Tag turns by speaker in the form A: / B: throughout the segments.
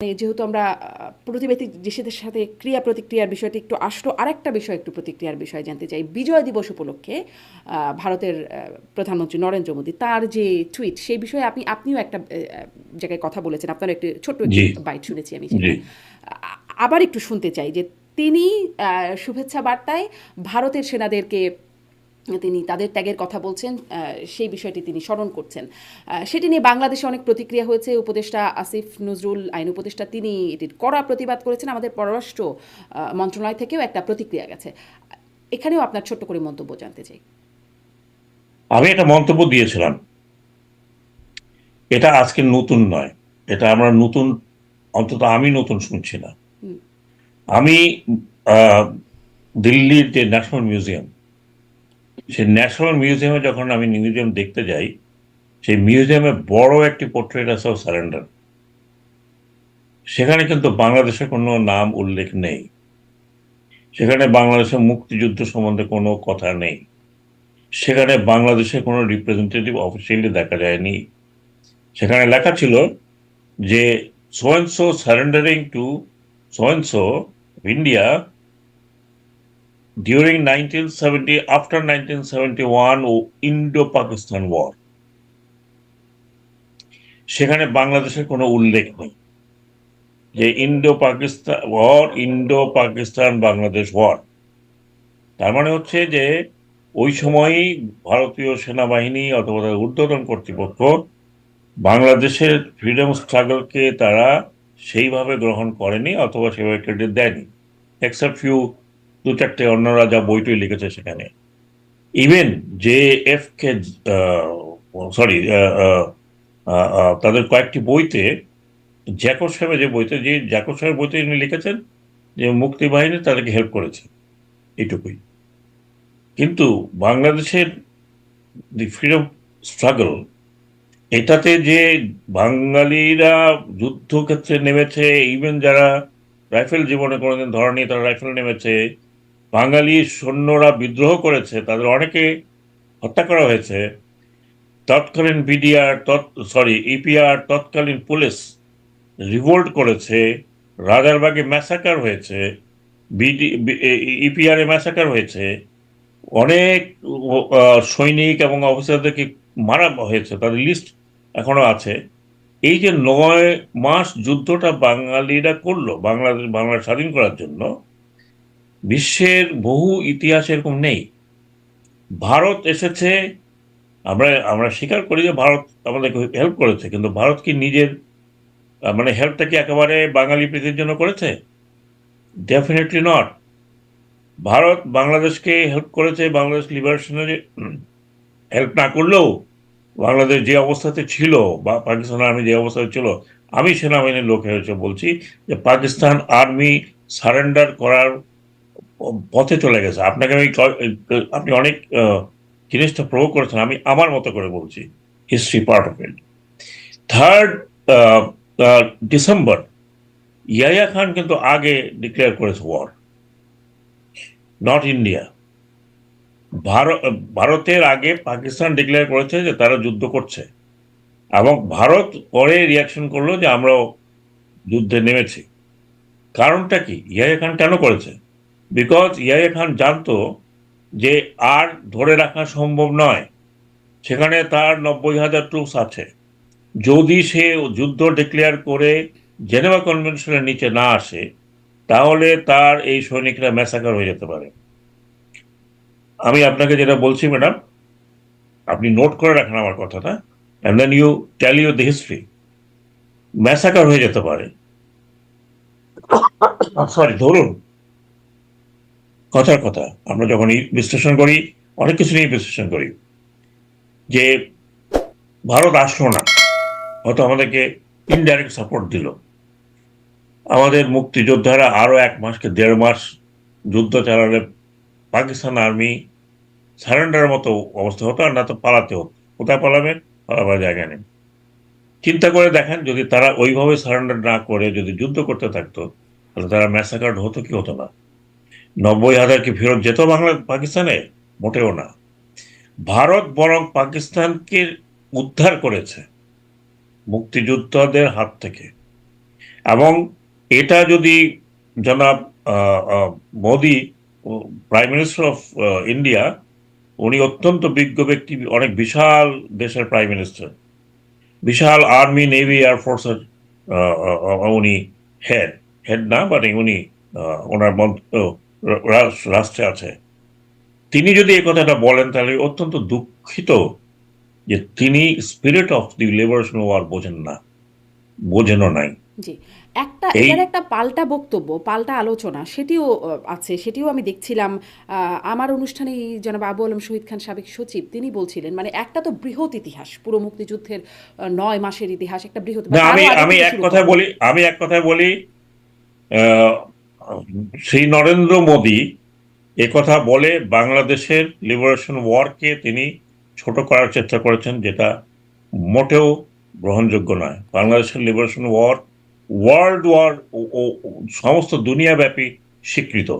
A: মানে যেহেতু আমরা প্রতিবেদী দেশের সাথে ক্রিয়া প্রতিক্রিয়ার বিষয়টি একটু আসলো আরেকটা বিষয় একটু প্রতিক্রিয়ার বিষয় জানতে চাই। বিজয় দিবস উপলক্ষে ভারতের প্রধানমন্ত্রী নরেন্দ্র মোদী তার যে টুইট সেই বিষয়ে আপনি আপনিও একটা জায়গায় কথা বলেছেন। আপনার একটি ছোট্ট একটি বাইট শুনেছি আমি। আবার একটু শুনতে চাই যে তিনি শুভেচ্ছা বার্তায় ভারতের সেনাদেরকে তিনি তাদের ত্যাগের কথা বলছেন সেই বিষয়টি তিনি স্মরণ করছেন। সেটি নিয়ে বাংলাদেশে অনেক প্রতিক্রিয়া হয়েছে। উপদেষ্টা আসিফ নজরুল আইন উপদেষ্টা তিনি এটির কড়া প্রতিবাদ করেছেন। আমাদের পররাষ্ট্র মন্ত্রণালয় থেকেও একটা প্রতিক্রিয়া গেছে। এখানেও আপনার ছোট্ট করে মন্তব্য জানতে চাই।
B: আমি একটা মন্তব্য দিয়েছিলাম। এটা আজকে নতুন নয়। এটা আমরা নতুন অন্তত আমি নতুন শুনছি না। আমি দিল্লির যে ন্যাশনাল মিউজিয়াম সেই ন্যাশনাল মিউজিয়ামে যখন আমি মিউজিয়াম দেখতে যাই, সেই মিউজিয়ামে বড় একটি পোর্ট্রেট আছে অফ সারেন্ডার। সেখানে কিন্তু বাংলাদেশের কোনো নাম উল্লেখ নেই। সেখানে বাংলাদেশের মুক্তিযুদ্ধ সম্বন্ধে কোনো কথা নেই। সেখানে বাংলাদেশের কোনো রিপ্রেজেন্টেটিভ অফিসিয়ালি দেখা যায়নি। সেখানে লেখা ছিল যে সোয়েন্সো surrendering to সোয়েন্সো India during nineteen seventy after nineteen seventy one O Indo Pakistan war সেখানে বাংলাদেশের কোনো উল্লেখ নেই যে Indo Pakistan war Indo Pakistan Bangladesh war তার মানে হচ্ছে যে ওই সময়ই ভারতীয় সেনাবাহিনী অথবা তাদের ঊর্ধ্বতন কর্তৃপক্ষ বাংলাদেশের ফ্রিডম স্ট্রাগলকে তারা সেইভাবে গ্রহণ করেনি অথবা সেভাবে ক্রেডিট দেয়নি এক্সেপ্ট ফিউ দু চারটে অন্যরা যা বইটই লিখেছে সেখানে। ইভেন যে এফ কে সরি তাদের কয়েকটি বইতে, জ্যাকব সাহেবের যে বইতে, যে জ্যাকব সাহেবের বইতে তিনি লিখেছেন যে মুক্তিবাহিনী তাদেরকে হেল্প করেছে, এইটুকুই। কিন্তু বাংলাদেশের দি ফ্রিডম স্ট্রাগল এটাতে যে বাঙালিরা যুদ্ধক্ষেত্রে নেমেছে ইভেন যারা রাইফেল জীবনে কোনোদিন ধরা নিয়ে তারা রাইফেল নেমেছে বাঙালি সৈন্যরা বিদ্রোহ করেছে, তাদের অনেকে হত্যা করা হয়েছে। তৎকালীন বিডিআর, তৎ সরি ইপিআর তৎকালীন পুলিশ রিভোল্ট করেছে, রাজারবাগে ম্যাসাকার হয়েছে, বিডি ইপিআর ম্যাসাকার হয়েছে। অনেক সৈনিক এবং অফিসারদেরকে মারা হয়েছে, তাদের লিস্ট এখনও আছে। এই যে নয় মাস যুদ্ধটা বাঙালিরা করল, বাংলাদেশ বাংলা স্বাধীন করার জন্য বিশ্বের বহু ইতিহাস এরকম নেই। ভারত এসেছে, আমরা আমরা স্বীকার করি যে ভারত আমাদেরকে হেল্প করেছে, কিন্তু ভারত কি নিজের মানে হেল্পটা কি একেবারে বাঙালি প্রীতির জন্য করেছে? ডেফিনেটলি নট ভারত বাংলাদেশকে হেল্প করেছে, বাংলাদেশ লিবারেশনের হেল্প না করলেও বাংলাদেশ যে অবস্থাতে ছিল, বা পাকিস্তান আর্মি যে অবস্থাতে ছিল, আমি সেনাবাহিনীর লোক হয়েছে বলছি যে পাকিস্তান আর্মি সারেন্ডার করার পথে চলে গেছে। আপনাকে আমি আপনি অনেক জিনিসটা প্রয়োগ করেছেন, আমি আমার মতো করে বলছি history part of it third December Yahya Khan কিন্তু আগে ডিক্লেয়ার করেছে ওয়ার নট ইন্ডিয়া ভারত ভারতের আগে পাকিস্তান ডিক্লেয়ার করেছে যে তারা যুদ্ধ করছে। এবং ভারত পরে রিয়াকশন করল যে আমরাও যুদ্ধে নেমেছি। কারণটা কি? ইয়াহিয়া খান কেন করেছে? বিকজ ইয়াহিয়া খান জানতো যে আর ধরে রাখা সম্ভব নয়, সেখানে তার নব্বই হাজার ট্রুপস আছে। যদি সে যুদ্ধ ডিক্লেয়ার করে জেনেভা কনভেনশনের নিচে না আসে, তাহলে তার এই সৈনিকরা ম্যাসাকার হয়ে যেতে পারে। আমি আপনাকে যেটা বলছি ম্যাডাম আপনি নোট করে রাখেন আমার কথাটা and then you tell you the history massacre হয়ে যেতে পারে। সরি ধরুন কথার কথা। আমরা যখন বিশ্লেষণ করি, অনেক কিছু নিয়ে বিশ্লেষণ করি। যে ভারত আসলো না, হয়তো আমাদেরকে ইনডাইরেক্ট সাপোর্ট দিল। আমাদের মুক্তিযোদ্ধারা আরও এক মাসকে দেড় মাস যুদ্ধ চালালে পাকিস্তান আর্মি সারেন্ডারের মতো অবস্থা হতো, আর না তো পালাতে হতো। কোথায় পালাবে? পালাবার জায়গা নেই। চিন্তা করে দেখেন, যদি তারা ওইভাবে সারেন্ডার না করে, যদি যুদ্ধ করতে থাকতো, তাহলে তারা ম্যাসাকার্ড হতো কি হতো না? নব্বই হাজার কি ফেরত যেত বাংলা পাকিস্তানে? মোটেও না। ভারত বরং পাকিস্তানকে উদ্ধার করেছে মুক্তিযোদ্ধাদের হাত থেকে। এবং এটা যদি জনাব Modi prime minister of India উনি অত্যন্ত বিজ্ঞ ব্যক্তি অনেক বিশাল দেশের প্রাইম মিনিস্টার বিশাল আর্মি নেভি এয়ারফোর্সের উনি হেড হেড না বাট উনি আহ, ওনার মন্ত্র রাষ্ট্রে আছে। তিনি যদি এই কথাটা বলেন তাহলে অত্যন্ত দুঃখিত যে তিনি spirit of the liberation war বোঝেন না। বোঝেনও নাই।
A: জি। একটা এটার একটা পাল্টা বক্তব্য পাল্টা আলোচনা সেটিও আছে। সেটিও আমি দেখছিলাম আহ, আমার অনুষ্ঠানে জনাব আবু আলম শহীদ খান সাবেক সচিব তিনি বলছিলেন মানে একটা তো বৃহৎ ইতিহাস পুরো মুক্তিযুদ্ধের নয় মাসের ইতিহাস একটা বৃহৎ
B: আমি আমি এক কথা বলি আমি এক কথা বলি আহ, শ্রী নরেন্দ্র মোদী কথা বলে বাংলাদেশের লিবারেশন ওয়ারকে তিনি ছোট করার চেষ্টা করেছেন যেটা মোটেও গ্রহণযোগ্য নয়। বাংলাদেশের লিবারেশন ওয়ার ওয়ার্ল্ড ওয়ার ও সমস্ত দুনিয়াব্যাপী স্বীকৃত।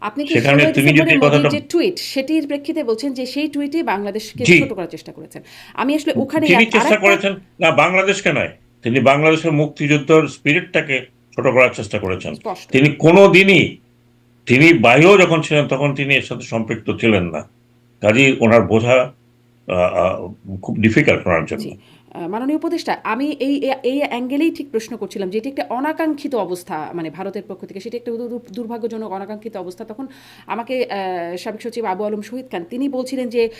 A: আপনি কি
B: সেখানে
A: 16
B: তিনি যদি কথাটা-
A: যে টুইট সেটির প্রেক্ষিতে বলছেন যে সেই টুইটে বাংলাদেশকে ছোট করার চেষ্টা করেছেন। আমি আসলে ওখানে
B: তিনি চেষ্টা করেছেন না বাংলাদেশকে নয় তিনি বাংলাদেশের মুক্তিযুদ্ধের স্পিরিটটাকে ছোট করার চেষ্টা করেছেন। তিনি কোনো দিনই তিনি বাইরেও যখন ছিলেন তখন তিনি এর সাথে সম্পৃক্ত ছিলেন না। কাজেই ওনার বোঝা খুব ডিফিকাল্ট ওনার জন্য।
A: মাননীয় উপদেষ্টা আমি এই এই- অ্যাঙ্গেলেই ঠিক প্রশ্ন করছিলাম যেটি একটা অনাকাঙ্ক্ষিত অবস্থা মানে ভারতের পক্ষ থেকে সেটি একটা দুর্ভাগ্যজনক অনাকাঙ্ক্ষিত অবস্থা। তখন আমাকে সাবেক সচিব আবু আলম শহীদ খান তিনি বলছিলেন যে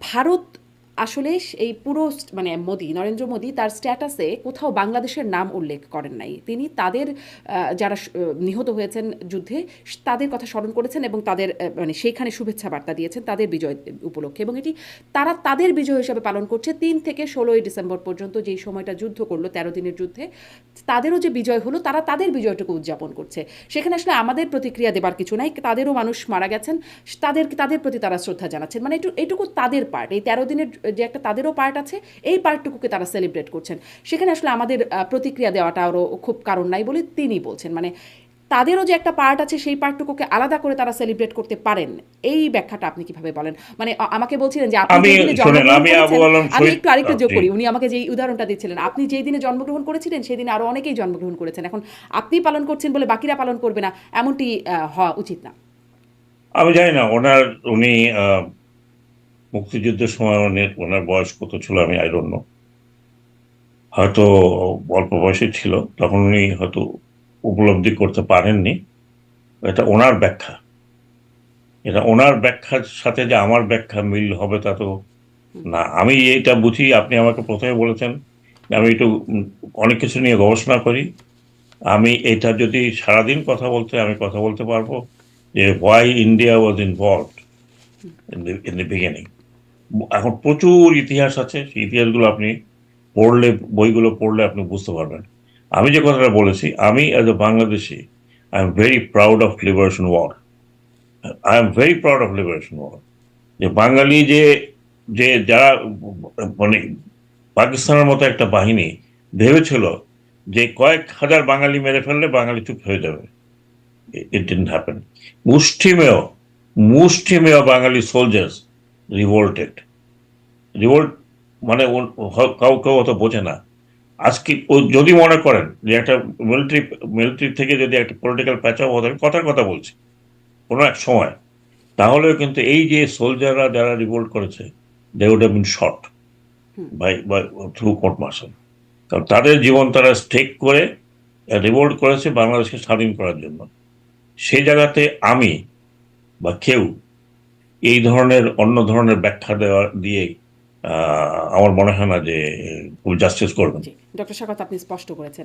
A: ভারত আসলে এই পুরো মানে মোদি, নরেন্দ্র মোদি তার স্ট্যাটাসে কোথাও বাংলাদেশের নাম উল্লেখ করেন নাই। তিনি তাদের যারা নিহত হয়েছেন যুদ্ধে তাদের কথা স্মরণ করেছেন এবং তাদের মানে সেইখানে শুভেচ্ছা বার্তা দিয়েছেন তাদের বিজয় উপলক্ষে এবং এটি তারা তাদের বিজয় হিসাবে পালন করছে তিন থেকে ষোলোই ডিসেম্বর পর্যন্ত যেই সময়টা যুদ্ধ করল, তেরো দিনের যুদ্ধে, তাদেরও যে বিজয় হলো তারা তাদের বিজয়টুকু উদযাপন করছে। সেখানে আসলে আমাদের প্রতিক্রিয়া দেবার কিছু নাই, তাদেরও মানুষ মারা গেছেন তাদের তাদের প্রতি তারা শ্রদ্ধা জানাচ্ছেন। মানে এইটুকু তাদের পার্ট এই তেরো দিনের যে একটা তাদেরও পার্ট আছে এই পার্টটুকুকে তারা সেলিব্রেট করছেন। সেখানে আসলে আমাদের প্রতিক্রিয়া দেওয়াটা আরও খুব কারণ নাই বলে তিনি বলছেন। মানে তাদেরও যে একটা পার্ট আছে সেই পার্টটুকুকে আলাদা করে তারা সেলিব্রেট করতে পারেন এই ব্যাখ্যাটা আপনি কীভাবে বলেন? মানে আমাকে বলছিলেন যে আপনি
B: আমি
A: একটু আরেকটু যোগ করি উনি আমাকে যেই উদাহরণটা দিচ্ছিলেন আপনি যেই দিনে জন্মগ্রহণ করেছিলেন সেই দিনে আরও অনেকেই জন্মগ্রহণ করেছেন। এখন আপনি পালন করছেন বলে বাকিরা পালন করবে না এমনটি আহ, হওয়া উচিত না।
B: আমি জানি না ওনার উনি মুক্তিযুদ্ধের সময় ওনার ওনার বয়স কত ছিল আমি আই ডোন্ট নো হয়তো অল্প বয়সে ছিল, তখন উনি হয়তো উপলব্ধি করতে পারেননি। এটা ওনার ব্যাখ্যা। এটা ওনার ব্যাখ্যার সাথে যে আমার ব্যাখ্যা মিল হবে তা তো না। আমি এইটা বুঝি, আপনি আমাকে প্রথমে বলেছেন, আমি একটু অনেক কিছু নিয়ে গবেষণা করি। আমি এটা যদি সারাদিন কথা বলতে, আমি কথা বলতে পারব যে why India was involve in the in the beginning এখন প্রচুর ইতিহাস আছে, সেই ইতিহাসগুলো আপনি পড়লে, বইগুলো পড়লে আপনি বুঝতে পারবেন। আমি যে কথাটা বলেছি, আমি as a Bangladeshi I am very proud of liberation war I am very proud of liberation war যে বাঙালি যে যে যারা মানে পাকিস্তানের মতো একটা বাহিনী ভেবেছিল যে কয়েক হাজার বাঙালি মেরে ফেললে বাঙালি চুপ হয়ে যাবে। ইট ডিডন্ট হ্যাপেন মুষ্টিমেয় মুষ্টিমেয় বাঙালি সোলজার্স রিভোল্টেড রিভোল্ট মানে কাউ কেউ অত বোঝে না। আজকে ও যদি মনে করেন যে একটা মিলিটারি মিলিটারি থেকে যদি একটা পলিটিক্যাল প্যাচ আপ হতো কথার কথা বলছি, কোনো এক সময়, তাহলেও কিন্তু এই যে সোলজাররা যারা রিভোল্ট করেছে they would have been shot by by through court martial কারণ তাদের জীবন তারা স্টেক করে রিভোল্ট করেছে বাংলাদেশকে স্বাধীন করার জন্য। সেই জায়গাতে আমি বা কেউ এই ধরনের অন্য ধরনের ব্যাখ্যা দেওয়া দিয়ে আমার মনে হয় না যে জাস্টিস করবেন।
A: ডক্টর স্বাগত আপনি স্পষ্ট করেছেন।